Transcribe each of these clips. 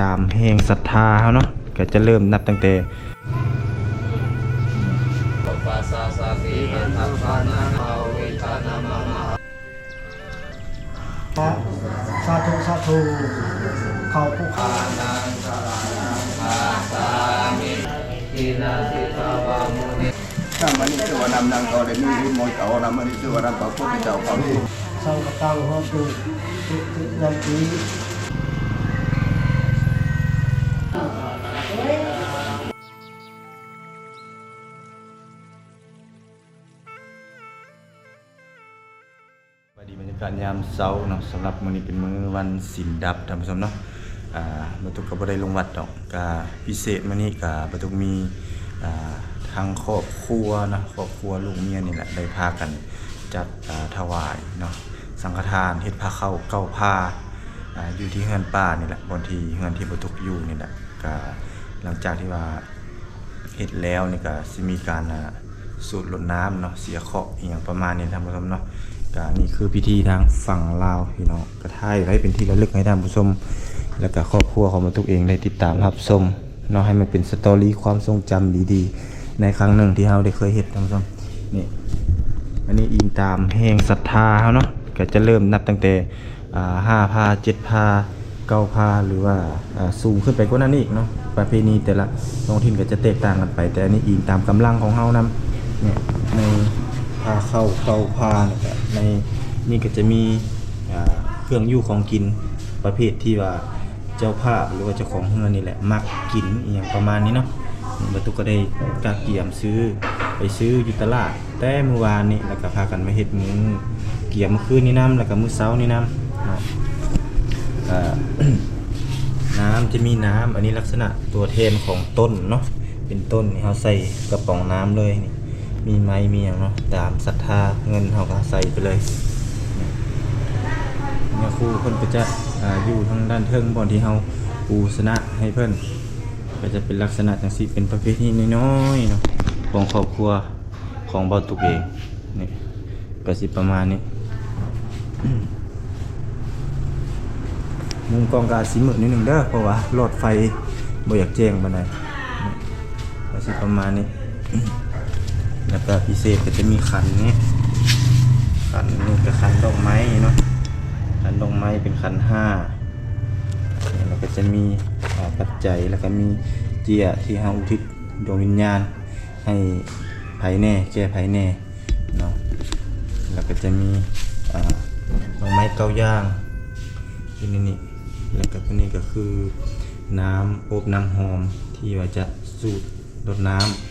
ตามแห่งศรัทธาเขาเนาะก็จะเริ่มนับตั้งแต่สาธุสาธุเขาผู้ขานังสารนังคาสามิทินาสิทาวามุนิถ้ามันนี่ชื่อว่านำนางตอได้มีวิมอยเก่านำมันนี่ชื่อว่านำพระพุทธเจ้าเขาที่สังกตังหัวตุติติยันติ กาศยามเช้าเนาะสำหรับมื้อนี้เป็นมื้อวันศีลดับท่านผู้ชมเนาะอ่าบ่ตุกก็บ่ได้ลงวัดดอกก็พิเศษมื้อนี้ก็บ่ตุกมีอ่าทางครอบครัวนะครอบครัวลูกเมียนี่แหละได้พากันจัดอ่าถวายเนาะสังฆทานเฮ็ดผ้าเข้าเก้าผ้าอ่าอยู่ที่เฮือนป้านี่แหละบนที่เฮือนที่บ่ตุกอยู่นี่แหละก็หลังจากที่ว่าเฮ็ดแล้วนี่ก็สิมีการอ่าสูดลดน้ำเนาะเสียเคาะอย่างประมาณนี้ท่านผู้ชมเนาะ ก็นี่คือพิธีทางฝั่งลาวพี่น้องก็ถ่ายไว้เป็นที่ระลึกให้ท่านผู้ชมแล้วก็ครอบครัวของมันทุกเองได้ติดตามรับชมเนาะให้มันเป็นสตอรี่ความทรงจำดีๆ ในครั้งหนึ่งที่เราได้เคยเฮ็ดท่านผู้ชมนี่อันนี้อิงตามแห่งศรัทธาเขาเนาะก็จะเริ่มนับตั้งแต่ห้าพาเจ็ดพาเก้าพาหรือว่าสูงขึ้นไปกว่านั้นอีกเนาะประเพณีแต่ละท้องถิ่นก็จะแตกต่างกันไป แต่อันนี้อิงตามกำลังของเฮานำเนี่ยในาเข้าเก้าพาเนี่ยก็ในนี่ก็จะมีเครื่องอยู่ของกินประเภทที่ว่าเจ้าภาพหรือว่าเจ้าของเฮือนนี่แหละมักกินอย่างประมาณนี้เนาะบรรทุกก็ได้กาเกียมซื้อไปซื้ออยู่ตลาด แต่เมื่อวานนี้แล้วก็พากันมาเฮ็ดมือเกียมเมื่อคืนนี้นํแล้วก็มื้อเช้านี้นํเนาะน้ำจะมีน้ำอันนี้ลักษณะตัวแทนของต้นเนาะเป็นต้นนี่เขาใส่กระป๋องน้ำเลยนี่ มีไม้มีอย่างเนาะตามศรัทธาเงินเขาก็ใส่ไปเลยเนี่ยครูเพิ่นก็จะอ่าอยู่ทางด้านเทิงบ่อนที่เขาปูสนะให้เพิ่นก็จะเป็นลักษณะจังซี่เป็นประเภทนี้น้อยๆเนาะของครอบครัวของเบาตุกเองนี่ก็สิประมาณนี้มุมกองกาสีมือนิดหนึ่งเด้อเพราะว่าหลอดไฟบ่อยากแจ้งบันไดนี่ก็สิประมาณนี้ แล้วก็พิเศษก็จะมีขันนี้ขันนี่ก็ขันดอกไม้เนาะขันดอกไม้เป็นขันห้านี่แล้วก็จะมีปัจจัยแล้วก็มีเจียที่เฮาอุทิศดวงวิญญาณ ให้ไผแน่แก้ไผแน่เนาะแล้วก็จะมีดอกไม้เก้าย่างที่นี่นี่แล้วก็ตัวนี้ก็คือน้ำอบน้ำหอมที่ว่าจะสูดรดน้ำ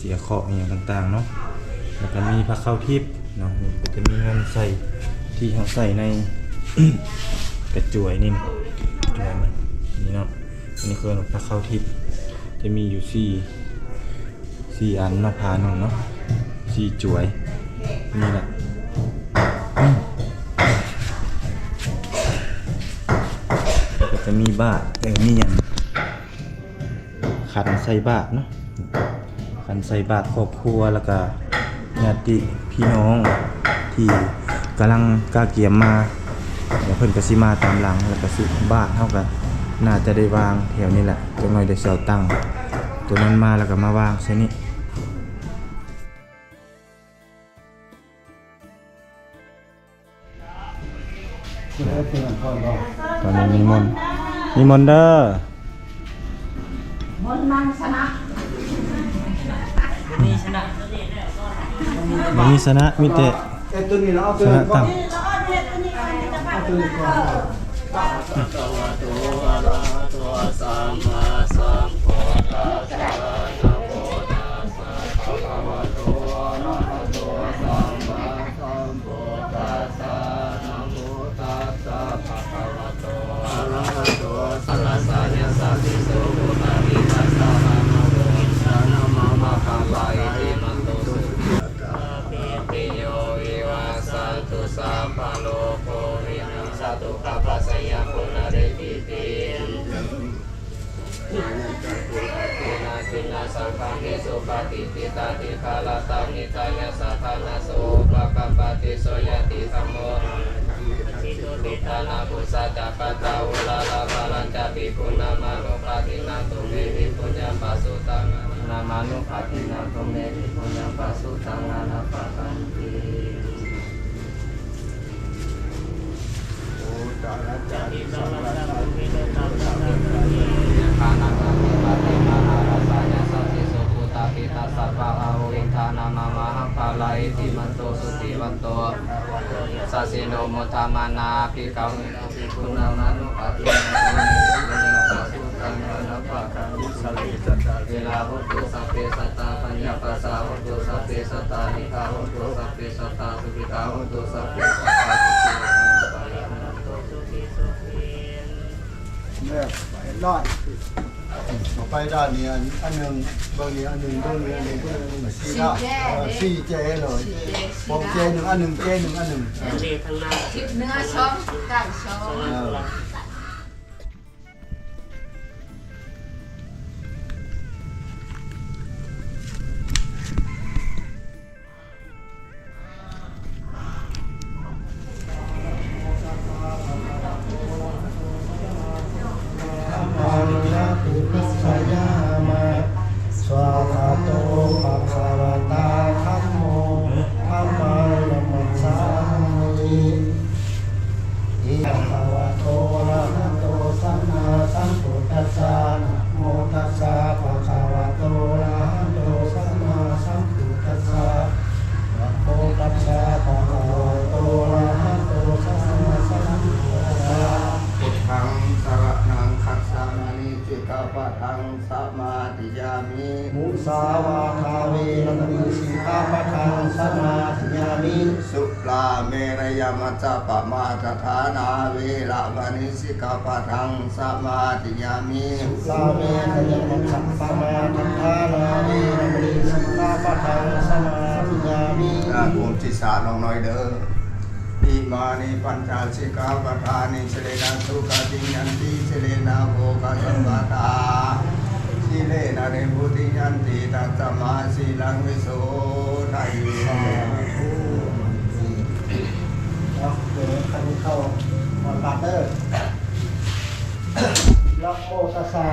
เสียเคราะห์อย่างต่างๆเนาะแล้วก็มีพระเข้าทิพย์เนาะก็จะมีเงินใส่ที่เขาใส่ใน กระจวยนี่จวยมันนี่เนาะอันนี้คือพระเข้าทิพย์จะมีอยู่สี่สี่อันเนาะพาหนึ่งเนาะสี่จวยนี่แหละก็จะมีบาทเออมีอย่างขันใส่บาทเนาะ ขันใส่บาทครอบครัวแล้วก็ญาติพี่น้องที่กำลังกาเกียมมาเดี๋ยวเพิ่นก็สิมาตามหลังแล้วก็สิบาทเท่ากันน่าจะได้วางแถวนี้แหละจังหน่อยได้เสาตั้งตัวนั้นมาแล้วก็มาวางใช่นี่คุณได้เป็นอันก่อนบ่ตอนนี้มีมนต์มีมนต์เด้อมนต์มัง ชนะบ่มีสนะมีแต่เอ้ตัวนี้เราเอาสตัวนะนี้ก่อตั้นงเอาตัวนี้ก่อน ตัวอะระหะตัวสัมมา นามานุปาตินาตุเมหิปุญญปัสสุตังนานาปะคันติโอตาละจาริสังฆาทานังนามิปาติมาหาราสายาสัพพิโสภูตาปิตาสัพพะอาหุอินทานามามาหังภาลาอิติมันโตสุติวันโตสัสิโนมุทามานาภิกาวิโนปิปุณามานุปาตินาตุเมหิปุญญปัสสุตังนานาปะคันติสังฆ จัตตาเวลาหุตุสัพเพสัตตาปัญญาปัสสะหุตุสัพเพสัตตานิกาหุตุสัพเพสัตตาสุขิตาหุตุสัพเพสัตตาสุขิตาปะยันตุสุขิสุขิแม่ไปรอดต่อไปด้านนี้อันอันหนึ่งเบอร์นี้อันหนึ่งเบอร์นี้อันหนึ่งเบอร์นี้สี่ด้านเออสี่เจเลยบอกเจหนึ่งอันหนึ่งเจหนึ่งอันหนึ่งเออทิพเนื้อช่องไก่ช่อง กาปะทังสมาธิยามิมุสาวาทาเวรมณีสิกขาปะทังสมาธิยามิสุลาเมรยมัจจปมาจฐานาเวระมณีสิกขาปะทังสมาธิยามิลาเมขยมัจฉัปปมาทัฏฐานาเวรมณีสิกขาปะทังสมาธิยามิอาภูมิทิสาน้องน้อยเด้อ อิมานิปัญจสิกขาปะทานิสเลนะสุขติยันติสเลนะโภคสัมปทาสิเลนะเรบุติยันติตัตมาสีลังวิโสไทยแล้วเดี๋ยวคันนี้เข้าออนบาร์เตอร์นะโมตัสสะ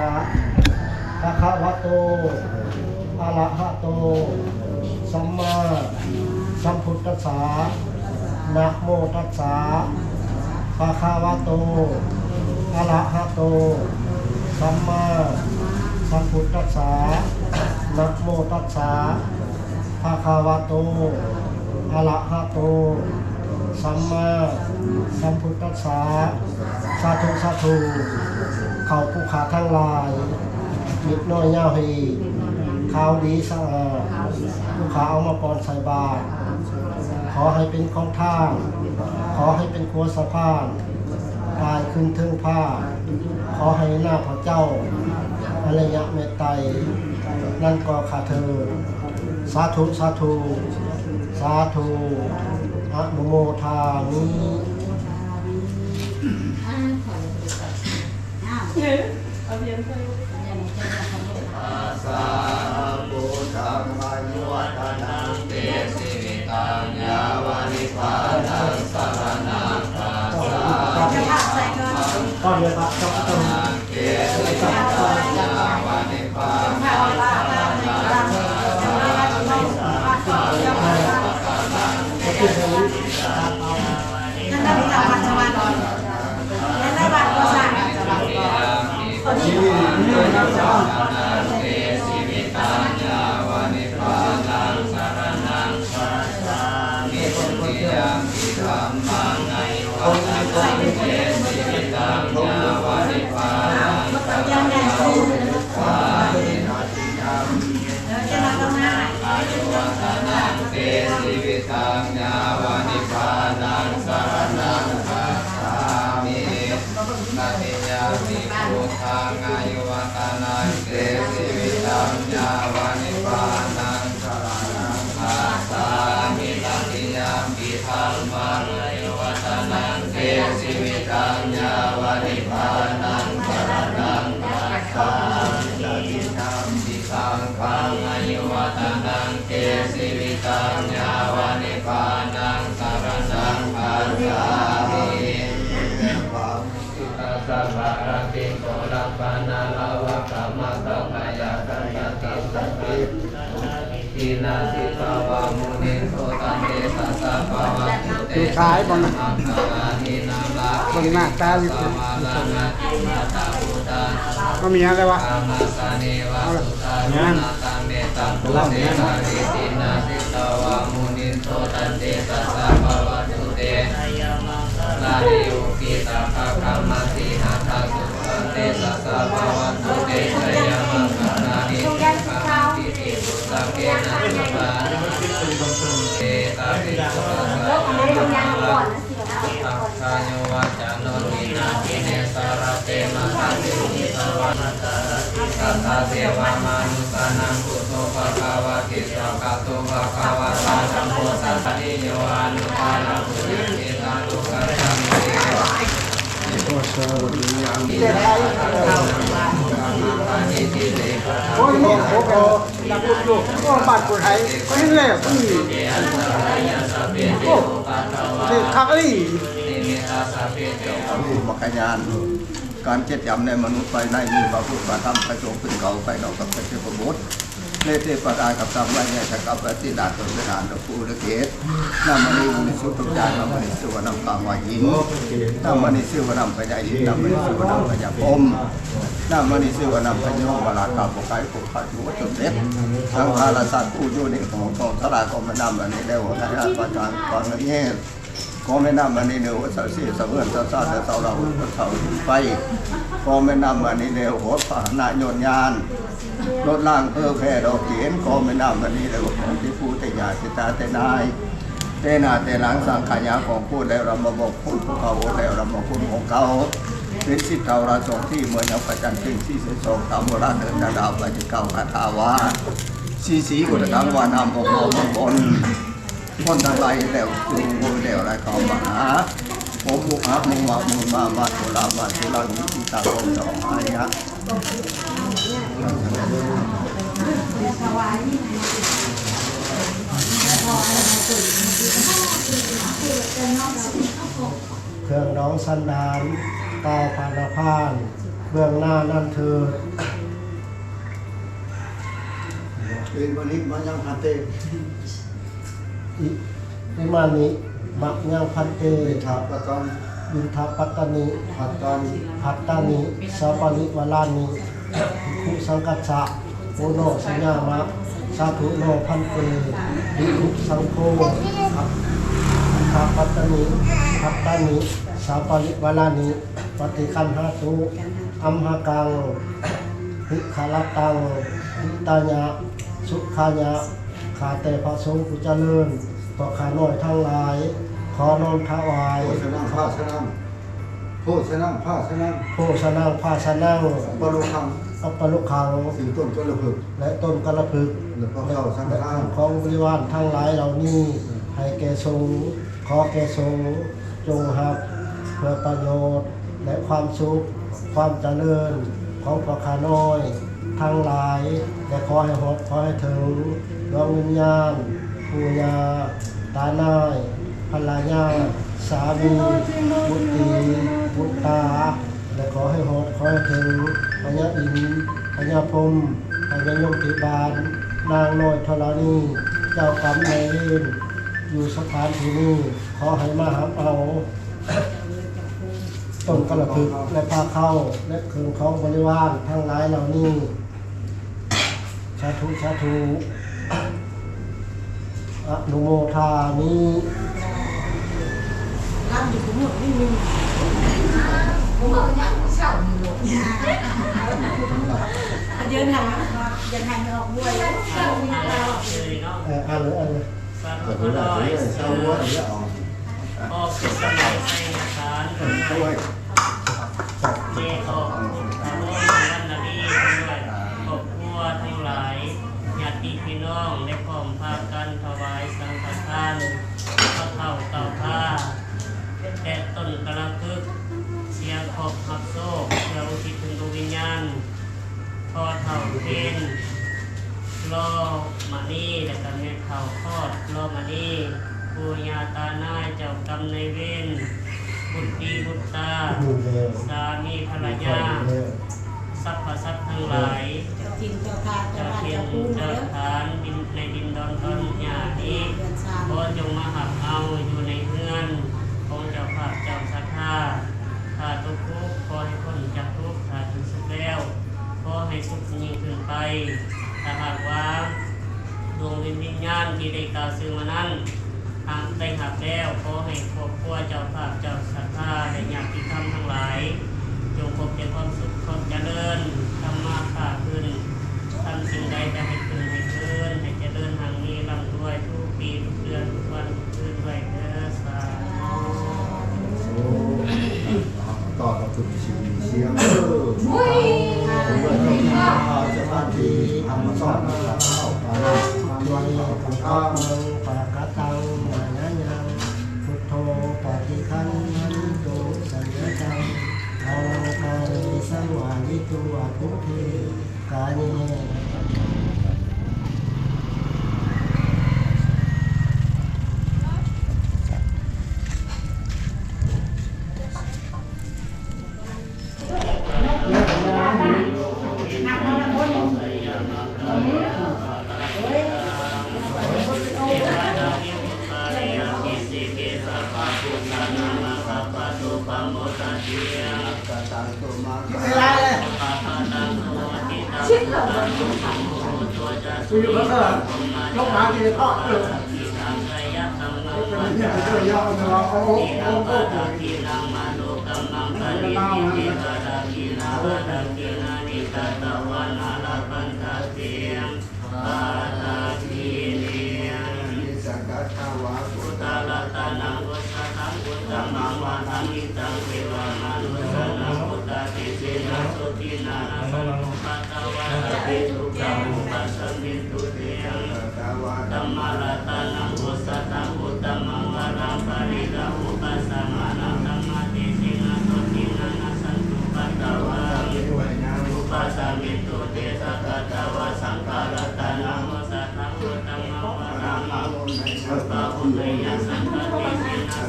ภะคะวะโตอะระหะโต สัมมาสัมพุทธัสสะ นะโมตัสสะภะคะวะโตอะระหะโต สัมมาสัมพุทธัสสะนะโมตัสสะภะคะวะโตอะระหะโต สัมมาสัมพุทธัสสะสาธุสาธุ เขาผู้ขาทั้งหลายมิดน้อยยาวฮีข้าวดีสะอาดผู้าเอามาปอนใส่บาตร ขอให้เป็นของท่านขอให้เป็นครัวสะพานกายขึ้นถึงผ้า ขอให้หน้าพระเจ้าอรยะเมตไตรนั่นก็ขาเธอ สาธุ สาธุ สาธุอะนุโมทามิส Yeah. นาสิกาวามุนิโสตันเตสัสสะภาวะตุเตขายบ่นะมังคลาหินาลาบนหน้าตาอยู่สมาลานาติมาตาพุทธาก็มีอะไรวะกามาสาเนวะสุตานุนาตังเมตตุเตสาริตินาสิกาวามุนิโสตัเตสัสสะภาวะตุเตลาลิโยกิตาภาคามาติหาทาสุขันเตสัสสะภาวันตุเตชยามังคลานิสุขะติติสุสัง เกนะสุปาเตตาติสุขะสะตังคาโยวาจานนทินาทิเนสารเตมะคาติมิสวานาตาสัทธาเทวามานุสานังพุทโธภะคะวะติสวะกะโตภะคะวะตาธัมโมสัพพะนิโยอานุภาลาภุริติตานุกัจจามิ โอ้ยนี่โอ้โหลักลูกลูกโอ้บาดกูไทยก็เห็นแล้วอือโอ้เด็กคักอีผู้มกยานการเจ็ดยำในมนุษย์ไปในมีพระพุทธพระธรรมพระสงฆ์ขึ้นเขาไปนอกกับพระเจ้าประมุต เลเทปดากับตามไว้เนี่ยจะกับปฏิดาตนเป็นานตะปูตะเกตนำมันนี้มันสุทุกอย่างนำมันนี้สุวรรณปางวาหินนำมันนี้สุวรรณพญญาหินนำมันนี้สุวรรณพญญาพมนำมันนี้สุวรรณพญญาเวลาตาปกายปกขาจุจนเด็ดสังฆาราสัตว์ผู้อยู่ในของของสลาก็มานำอันนี้ได้หัวหน้าประจานกอนเงี้ยก็ไม่นำอันนี้เดียวสาวสีสะเพื่อนสะซาแต่เสาเราเสาไปก็ไม่นำอันนี้เดียวหัวผาหนาโยนยาน รถล่างเพื่อแพร่ดอกเขียนก็ไม่นำอันนี้เดียวของที่ผู้แต่ยาสิตาแต่นายเตนาแต่หลังสังขยาของผู้แล้วเรามาบอกพูดของเขาแล้วเรามาพูดของเขาเป็นสิทธิ์เราราสองที่เหมือนเอาประจันทึงที่สิสองตามโบราณเดินดาวไปที่เก้าคาถาวาสีสีกุฎกังวานามของมงคลคนทั้งหลายแล้วจูงมือแล้วไรเขามาหาผมมุกหามุมามุมามาตุลามาตุลาวิจิตาคนสองอายะ เครื่องน้องสันดานกายพานาพาน เบื้องหน้านั่นเธอเป็นวันนี้มายังพันเตอิอิมานิมักยังพันเตถาประกันอินทปัตตานิพันกันพัตตานิสาปาริวลานิ ภิกขุสังกัสสะโอโนสัญญามะสาธุโนพันเตภิกขุสังโฆอินทปัตตานิพัตตานิสาปาริวลานิปฏิคันหาตุอัมหากังภิกขลตังพิตายะสุขายะขาแต่พระสงฆ์ผู้เจริญต่อขาหน่อยทั้งหลาย ขอนอมถวายโฆษณาผ้าชนะโฆษณาผ้าชนะโภชนังภาชนังบรุคัง อัปปลุกขังสิ่งต้นต้นระเบิดและต้นกระพึกแล้วก็เข้าสังและฆทานของบริวารทั้งหลายเหล่านี้ให้แก่ทรงฆ์ขอแก่ทรงฆ์จงหับเพื่อประโยชน์และความสุข ความเจริญของพระขาน้อย ทั้งหลายและขอให้หดขอให้ถึงดวงวิญญาณผู้ยาตานายภรรยาสามีบุตรีบุตรตาและขอให้หดขอให้ถึง พญาอินพญาพรมพญายมติบาล นางน้อยธรณี เจ้ากรรมนายเวรอยู่สถานที่นี้ขอให้มาหาเอาต้นกระพึกและพาเข้าและเครื่องของบริวารทั้งหลายเหล่านี้สาธุสาธุอนุโมทามิผมเอาอย่างเช่านี่ลูก เดินทางยังไงไม่ออกด้วยเอ่ออ่านเลยอ่าเลยแต่ผมได้ผมได้เช่าว่าอย่างนี้เอาออกสุดสมัยให้ทานช่วยเมฆออกตาโลกวันนาบีด้วยครอบครัวทั้งหลายญาติพี่น้องได้พร้อมพากันถวายสัง รอมานี่และกันเม็ดเท่าคลอดรอมานี่ปู่ย่าตาหน้าเจ้ากรรมในเวรบุตรีบุตรตา สามีภรรยาเดียวสรรพสัตว์ทั้งหลายเจ้าทินเจ้าทานเจ้าเพียเจ้านภูมิเจ้าเด้อทานดินในดินดอนต้นหญ้านี้เดือนสามขอจงมาหักเอาอยู่ในเฮือนของเจ้าภาพเจ้าศรัทธาถ้าทุกข์ขอให้พ้นจากทุกข์ถ้าถึงสุขแล้วขอให้สุขยิ่งขึ้นไป วงวิญญาณที่ได้กล่าวซึ่งมานั้นหากได้หักแล้วขอให้ครอบครัวเจ้าภาพเจ้าศรัทธาและญาติธรรมทั้งหลายจงพบแต่ความสุขความเจริญทำมาค้าขึ้นทำสิ่งใดจะให้ขึ้นให้ขึ้นให้เจริญทางนี้ร่ำรวยทุกปีทุกเดือนทุกวันทุกคืนด้วยเด้อสาธุต่อกับคุณชีวิตเสียงเออมุ้ยด้วยเจ้าข้าจะบ้านที่ทำสอนเราเข้าไป ทำวันเราทำข้ามังปากกตังมานายังพุทโธปฏิคันหันตุสัญญาจังทางกายสังวานิตัวพุทธิกานิเว กูอยู่แล้วก็ยกมาทีละข้อเออเป็นเนี่ยเยอะแยะเนาะโอ้โหโอ้โหโอ้โหเล่านะ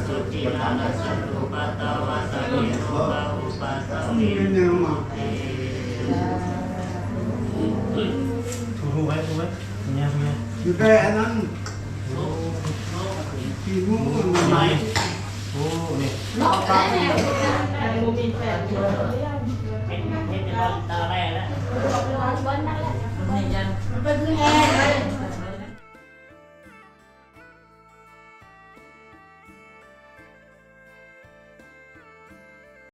สิงห์สุตินันสันตุปัตตวะสัมมิตุปะอุปัสสมิเป็นแนวมาถูกไว้ถูกไว้เนี่ยเนี่ยอยู่แต่อันนั้นที่งูมันไม่โอ้นี่หลอกแล้วเป็นเป็นตาแรกแล้วมันเป็นคือแห้งเลย